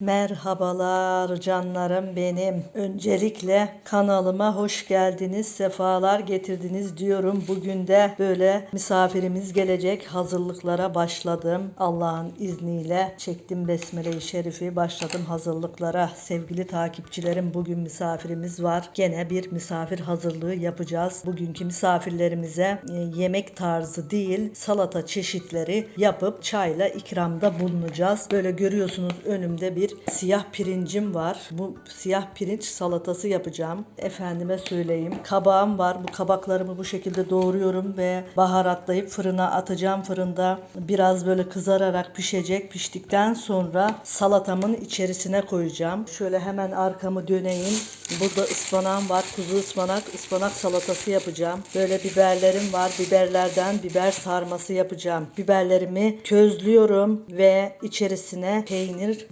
Merhabalar canlarım benim. Öncelikle kanalıma hoş geldiniz, sefalar getirdiniz diyorum. Bugün de böyle misafirimiz gelecek. Hazırlıklara başladım. Allah'ın izniyle çektim Besmele-i Şerifi. Başladım hazırlıklara. Sevgili takipçilerim bugün misafirimiz var. Gene bir misafir hazırlığı yapacağız. Bugünkü misafirlerimize e, yemek tarzı değil salata çeşitleri yapıp çayla ikramda bulunacağız. Böyle görüyorsunuz önümde bir siyah pirincim var. Bu siyah pirinç salatası yapacağım. Efendime söyleyeyim. Kabağım var. Bu kabaklarımı bu şekilde doğruyorum ve baharatlayıp fırına atacağım. Fırında biraz böyle kızararak pişecek. Piştikten sonra salatamın içerisine koyacağım. Şöyle hemen arkamı döneyim. Burada ıspanağım var. Kuzu ıspanak, ıspanak salatası yapacağım. Böyle biberlerim var. Biberlerden biber sarması yapacağım. Biberlerimi közlüyorum ve içerisine peynir,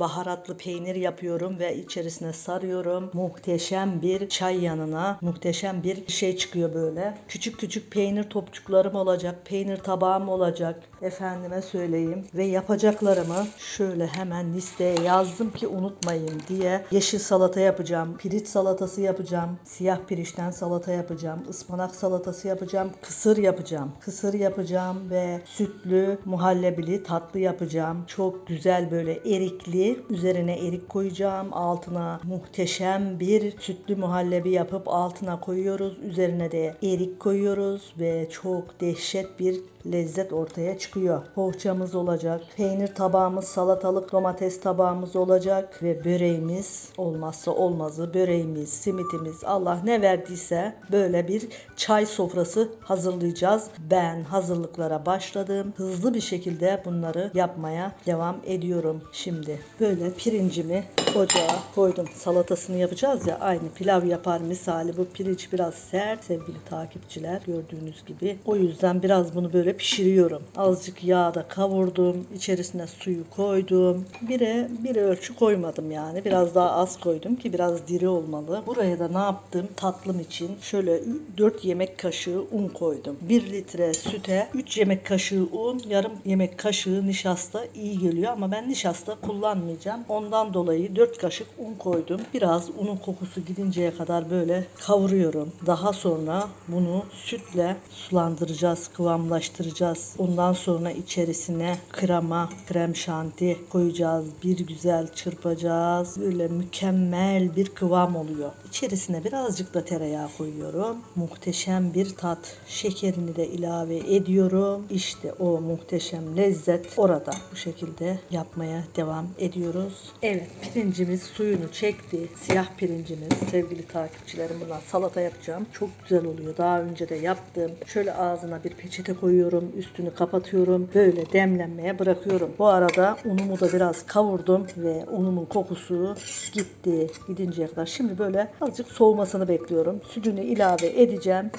baharatlı peynir yapıyorum ve içerisine sarıyorum. Muhteşem bir çay yanına muhteşem bir şey çıkıyor böyle. Küçük küçük peynir topçuklarım olacak. Peynir tabağım olacak. Efendime söyleyeyim. Ve yapacaklarımı şöyle hemen listeye yazdım ki unutmayın diye. Yeşil salata yapacağım. Pirinç salatası yapacağım. Siyah pirinçten salata yapacağım. ıspanak salatası yapacağım. Kısır yapacağım. Kısır yapacağım ve sütlü muhallebili tatlı yapacağım. Çok güzel böyle erikli. Üzerine erik koyacağım. Altına muhteşem bir sütlü muhallebi yapıp altına koyuyoruz. Üzerine de erik koyuyoruz ve çok dehşet bir lezzet ortaya çıkıyor. Poğaçamız olacak, peynir tabağımız, salatalık domates tabağımız olacak ve böreğimiz olmazsa olmazı böreğimiz, simitimiz Allah ne verdiyse böyle bir çay sofrası hazırlayacağız. Ben hazırlıklara başladım. Hızlı bir şekilde bunları yapmaya devam ediyorum şimdi. Böyle pirincimi ocağa koydum. Salatasını yapacağız ya aynı pilav yapar misali. Bu pirinç biraz sert sevgili takipçiler gördüğünüz gibi. O yüzden biraz bunu böyle pişiriyorum. Azıcık yağda kavurdum. İçerisine suyu koydum. Bire bir ölçü koymadım yani. Biraz daha az koydum ki biraz diri olmalı. Buraya da ne yaptım? Tatlım için şöyle 4 yemek kaşığı un koydum. 1 litre süte 3 yemek kaşığı un, yarım yemek kaşığı nişasta iyi geliyor ama ben nişasta kullanmayacağım. Ondan dolayı 4 kaşık un koydum. Biraz unun kokusu gidinceye kadar böyle kavuruyorum. Daha sonra bunu sütle sulandıracağız, kıvamlaştıracağız. Ondan sonra içerisine krema, krem şanti koyacağız. Bir güzel çırpacağız. Böyle mükemmel bir kıvam oluyor. İçerisine birazcık da tereyağı koyuyorum. Muhteşem bir tat. Şekerini de ilave ediyorum. İşte o muhteşem lezzet orada. Bu şekilde yapmaya devam ediyoruz. Evet pirincimiz suyunu çekti. Siyah pirincimiz sevgili takipçilerim bundan salata yapacağım. Çok güzel oluyor. Daha önce de yaptım. Şöyle ağzına bir peçete koyuyorum. Üstünü kapatıyorum. Böyle demlenmeye bırakıyorum. Bu arada unumu da biraz kavurdum ve unumun kokusu gitti. Gidinceye kadar. Şimdi böyle azıcık soğumasını bekliyorum. Sütünü ilave edeceğim.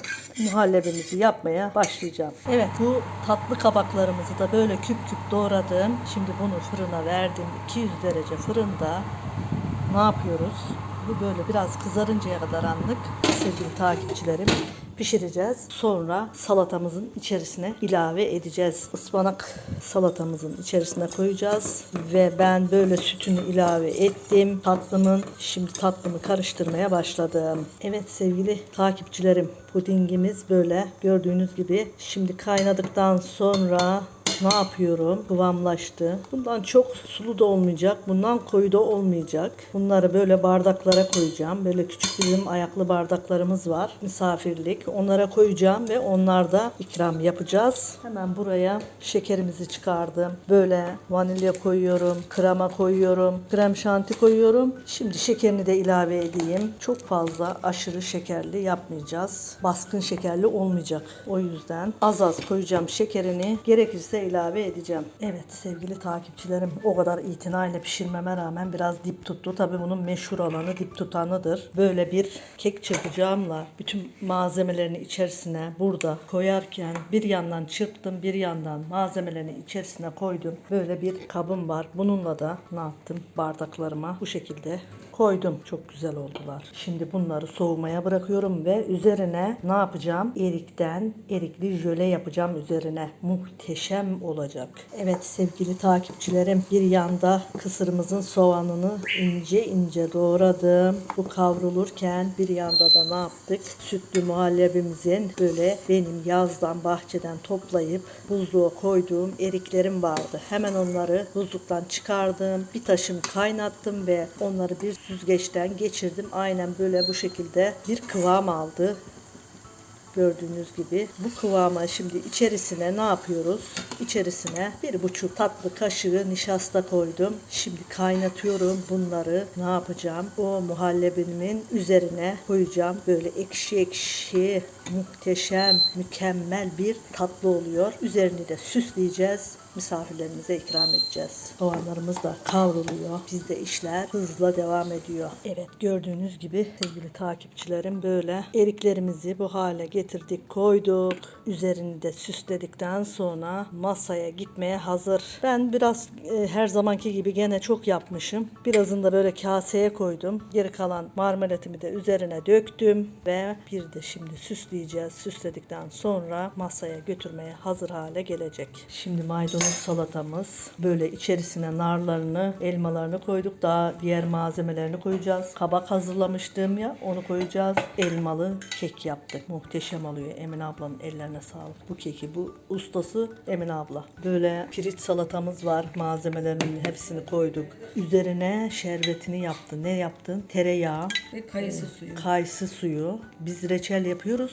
Muhallebimizi yapmaya başlayacağım. Evet bu tatlı kabaklarımızı da böyle küp küp doğradım. Şimdi bunu fırına verdim. 200 derece fırında ne yapıyoruz? Bu böyle biraz kızarıncaya kadar anlık sevgili takipçilerim pişireceğiz. Sonra salatamızın içerisine ilave edeceğiz. Ispanak salatamızın içerisine koyacağız ve ben böyle sütünü ilave ettim. Tatlımın şimdi tatlımı karıştırmaya başladım. Evet sevgili takipçilerim pudingimiz böyle gördüğünüz gibi şimdi kaynadıktan sonra ne yapıyorum? Kıvamlaştı. Bundan çok sulu da olmayacak. Bundan koyu da olmayacak. Bunları böyle bardaklara koyacağım. Böyle küçük bizim ayaklı bardaklarımız var. Misafirlik. Onlara koyacağım ve onlarda ikram yapacağız. Hemen buraya şekerimizi çıkardım. Böyle vanilya koyuyorum. Krema koyuyorum. Krem şanti koyuyorum. Şimdi şekerini de ilave edeyim. Çok fazla aşırı şekerli yapmayacağız. Baskın şekerli olmayacak. O yüzden az az koyacağım şekerini. Gerekirse ilave edeceğim. Evet sevgili takipçilerim o kadar itinayla pişirmeme rağmen biraz dip tuttu. Tabii bunun meşhur olanı dip tutanıdır. Böyle bir kek çırpacağımla bütün malzemelerini içerisine burada koyarken bir yandan çırptım bir yandan malzemelerini içerisine koydum. Böyle bir kabım var. Bununla da ne yaptım? Bardaklarıma bu şekilde koydum. Çok güzel oldular. Şimdi bunları soğumaya bırakıyorum ve üzerine ne yapacağım? Erikten erikli jöle yapacağım üzerine. Muhteşem olacak. Evet sevgili takipçilerim bir yanda kısırımızın soğanını ince ince doğradım. Bu kavrulurken bir yanda da ne yaptık? Sütlü muhallebimizin böyle benim yazdan bahçeden toplayıp buzluğa koyduğum eriklerim vardı. Hemen onları buzluktan çıkardım. Bir taşım kaynattım ve onları bir süzgeçten geçirdim. Aynen böyle bu şekilde bir kıvam aldı. Gördüğünüz gibi bu kıvama şimdi içerisine ne yapıyoruz? İçerisine bir buçuk tatlı kaşığı nişasta koydum. Şimdi kaynatıyorum bunları. Ne yapacağım? O muhallebimin üzerine koyacağım. Böyle ekşi ekşi muhteşem, mükemmel bir tatlı oluyor. Üzerini de süsleyeceğiz misafirlerimize ikram edeceğiz. Soğanlarımız da kavruluyor. Bizde işler hızla devam ediyor. Evet gördüğünüz gibi sevgili takipçilerim böyle eriklerimizi bu hale getirdik koyduk. Üzerini de süsledikten sonra masaya gitmeye hazır. Ben biraz e, her zamanki gibi gene çok yapmışım. Birazını da böyle kaseye koydum. Geri kalan marmelatimi de üzerine döktüm ve bir de şimdi süsleyeceğiz. Süsledikten sonra masaya götürmeye hazır hale gelecek. Şimdi maydanoz salatamız böyle içerisine narlarını, elmalarını koyduk. Daha diğer malzemelerini koyacağız. Kabak hazırlamıştım ya onu koyacağız. Elmalı kek yaptık. Muhteşem oluyor. Emine ablanın ellerine sağlık. Bu keki bu ustası Emine abla. Böyle pirinç salatamız var. Malzemelerinin hepsini koyduk. Üzerine şerbetini yaptı. Ne yaptın? Tereyağı, Ve kayısı suyu. kayısı suyu. Biz reçel yapıyoruz.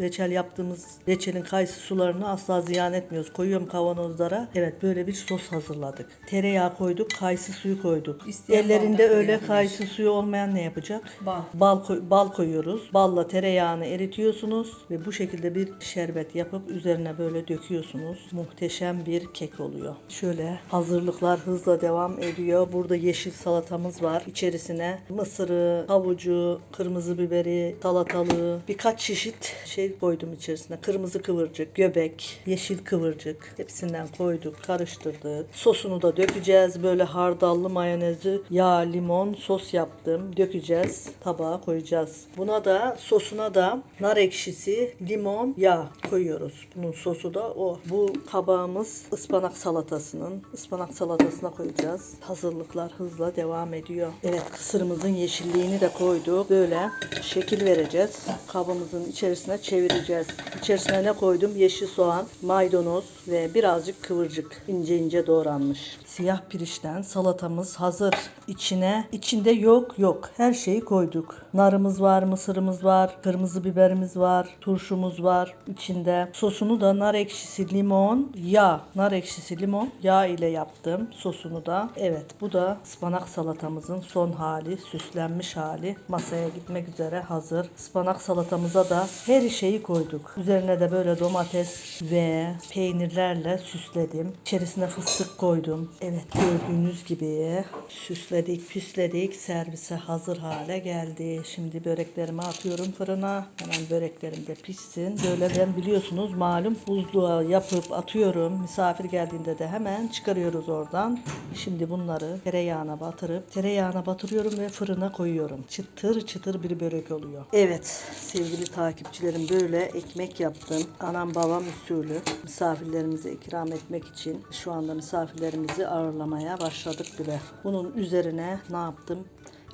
Reçel yaptığımız reçelin kayısı sularını asla ziyan etmiyoruz. Koyuyorum kavanozlara. Evet böyle bir sos hazırladık. Tereyağı koyduk, kayısı suyu koyduk. İsteyen Ellerinde öyle kayısı suyu olmayan ne yapacak? Bal. Bal, koy- bal koyuyoruz. Balla tereyağını eritiyorsunuz ve bu şekilde bir şerbet yapıp üzerine böyle döküyorsunuz. Muhteşem bir kek oluyor. Şöyle hazırlıklar hızla devam ediyor. Burada yeşil salatamız var. İçerisine mısırı, havucu, kırmızı biberi, salatalığı, birkaç çeşit şey koydum içerisine. Kırmızı kıvırcık, göbek, yeşil kıvırcık hepsinden koyduk, karıştırdık. Sosunu da dökeceğiz. Böyle hardallı mayonezi, yağ, limon, sos yaptım. Dökeceğiz. Tabağa koyacağız. Buna da sosuna da nar ekşisi, limon, yağ koyuyoruz. Bunun sosu da o. Bu kabağımız ıspanak salatasının. ıspanak salatasına koyacağız. Hazırlıklar hızla devam ediyor. Evet kısırımızın yeşilliğini de koyduk. Böyle şekil vereceğiz. Kabımızın içerisine çevireceğiz. İçerisine ne koydum? Yeşil soğan, maydanoz ve birazcık kıvırcık ince ince doğranmış. Siyah pirinçten salatamız hazır. İçine, içinde yok yok. Her şeyi koyduk. Narımız var, mısırımız var, kırmızı biberimiz var, turşumuz var içinde. Sosunu da nar ekşisi, limon, yağ. Nar ekşisi, limon, yağ ile yaptım sosunu da. Evet bu da ıspanak salatamızın son hali, süslenmiş hali. Masaya gitmek üzere hazır. Ispanak salatamıza da her şeyi koyduk. Üzerine de böyle domates ve peynirlerle süsledim. İçerisine fıstık koydum. Evet gördüğünüz gibi süsledik, püsledik. Servise hazır hale geldi. Şimdi böreklerimi atıyorum fırına. Hemen böreklerim de pişsin. Böyle ben biliyorsunuz malum buzluğa yapıp atıyorum. Misafir geldiğinde de hemen çıkarıyoruz oradan. Şimdi bunları tereyağına batırıp tereyağına batırıyorum ve fırına koyuyorum. Çıtır çıtır bir börek oluyor. Evet sevgili takipçilerim böyle ekmek yaptım. Anam babam usulü misafirlerimize ikram etmek için şu anda misafirlerimizi ağırlamaya başladık bile. Bunun üzerine ne yaptım?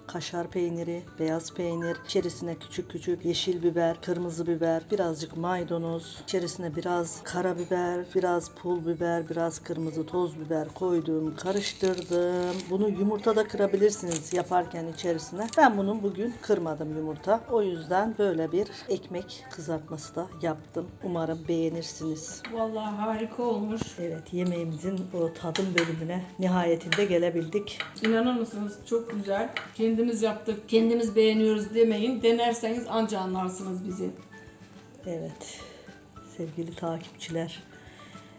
Kaşar peyniri, beyaz peynir, içerisine küçük küçük yeşil biber, kırmızı biber, birazcık maydanoz, içerisine biraz karabiber, biraz pul biber, biraz kırmızı toz biber koydum, karıştırdım. Bunu yumurta da kırabilirsiniz yaparken içerisine. Ben bunu bugün kırmadım yumurta. O yüzden böyle bir ekmek kızartması da yaptım. Umarım beğenirsiniz. Vallahi harika olmuş. Evet yemeğimizin o tadım bölümüne nihayetinde gelebildik. İnanır mısınız? Çok güzel. Kendimiz yaptık, kendimiz beğeniyoruz demeyin. Denerseniz anca anlarsınız bizi. Evet sevgili takipçiler.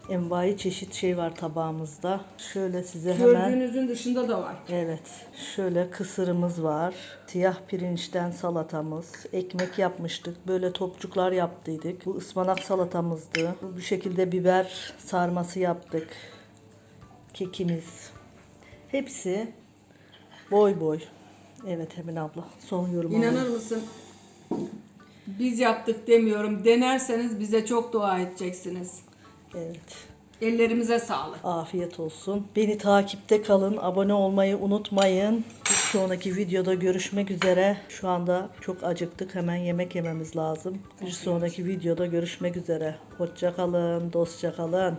Envai çeşit şey var tabağımızda. Şöyle size hemen Gördüğünüzün dışında da var. Evet, şöyle kısırımız var. Siyah pirinçten salatamız. Ekmek yapmıştık. Böyle topçuklar yaptıydık. Bu ıspanak salatamızdı. Bu şekilde biber sarması yaptık. Kekimiz. Hepsi boy boy. Evet Emin abla. Son yorum İnanır alalım. mısın? Biz yaptık demiyorum. Denerseniz bize çok dua edeceksiniz. Evet. Ellerimize sağlık. Afiyet olsun. Beni takipte kalın. Abone olmayı unutmayın. Bir sonraki videoda görüşmek üzere. Şu anda çok acıktık. Hemen yemek yememiz lazım. Bir sonraki videoda görüşmek üzere. Hoşça kalın, dostça kalın.